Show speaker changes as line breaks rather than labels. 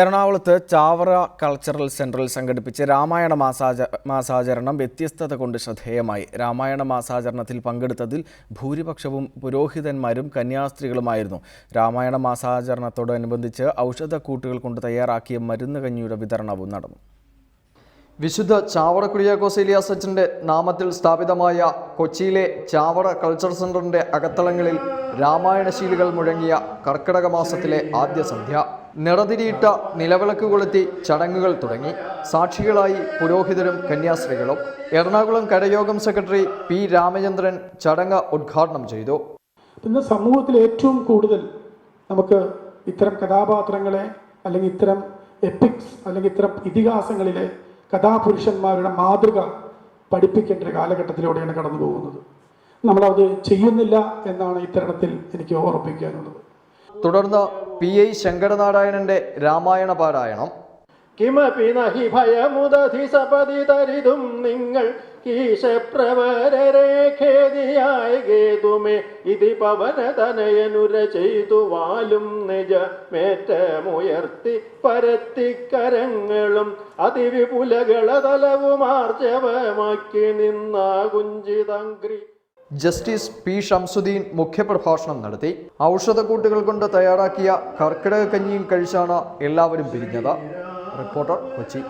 എറണാകുളത്ത് ചാവറ കൾച്ചറൽ സെന്ററിൽ സംഘടിപ്പിച്ച രാമായണ മാസാച മാസാചരണം വ്യത്യസ്തത കൊണ്ട് ശ്രദ്ധേയമായി. രാമായണ മാസാചരണത്തിൽ പങ്കെടുത്തതിൽ ഭൂരിപക്ഷവും പുരോഹിതന്മാരും കന്യാസ്ത്രീകളുമായിരുന്നു. രാമായണ മാസാചരണത്തോടനുബന്ധിച്ച് ഔഷധക്കൂട്ടുകൾ കൊണ്ട് തയ്യാറാക്കിയ മരുന്ന് കഞ്ഞിയുടെ വിതരണവും നടന്നു.
വിശുദ്ധ ചാവറ കുര്യാക്കോസ് ഏലിയാസ് അച്ഛന്റെ നാമത്തിൽ സ്ഥാപിതമായ കൊച്ചിയിലെ ചാവറ കൾച്ചർ സെന്ററിന്റെ അകത്തളങ്ങളിൽ രാമായണശീലുകൾ മുഴങ്ങിയ കർക്കിടക മാസത്തിലെ ആദ്യ സന്ധ്യ. നിറതിരിയിട്ട നിലവിളക്ക് കൊളുത്തി ചടങ്ങുകൾ തുടങ്ങി. സാക്ഷികളായി പുരോഹിതരും കന്യാസ്ത്രീകളും എറണാകുളം കരയോഗം സെക്രട്ടറി പി രാമചന്ദ്രൻ ചടങ്ങ് ഉദ്ഘാടനം ചെയ്തു.
ഇന്ന് സമൂഹത്തിൽ ഏറ്റവും കൂടുതൽ നമുക്ക് ഇത്തരം കഥാപാത്രങ്ങളെ അല്ലെങ്കിൽ ഇത്തരം എപ്പിക്സ് അല്ലെങ്കിൽ ഇത്തരം ഇതിഹാസങ്ങളിലെ കഥാപുരുഷന്മാരുടെ മാതൃക പഠിപ്പിക്കേണ്ട ഒരു കാലഘട്ടത്തിലൂടെയാണ് കടന്നു പോകുന്നത് നമ്മളത് ചെയ്യുന്നില്ല എന്നാണ് ഇത്തരണത്തിൽ എനിക്ക് ഓർമ്മിപ്പിക്കാനുള്ളത്.
തുടർന്ന് പി ഐ ശങ്കരനാരായണന്റെ രാമായണ പാരായണം.
കിമപി നഹി ഭയമുദധി സപതി തരിതും നിങ്ങൾ പരത്തിക്കരങ്ങളും അതിവിപുലകളതലവുമാർജവമാക്കി നിന്ന കുഞ്ചിതങ്ക്രി
ജസ്റ്റിസ് പി ഷംസുദ്ദീൻ മുഖ്യപ്രഭാഷണം നടത്തി. ഔഷധക്കൂട്ടുകൾ കൊണ്ട് തയ്യാറാക്കിയ കർക്കിടക കഞ്ഞിയും കഴിച്ചാണ് എല്ലാവരും പിരിഞ്ഞത്. റിപ്പോർട്ടർ കൊച്ചി.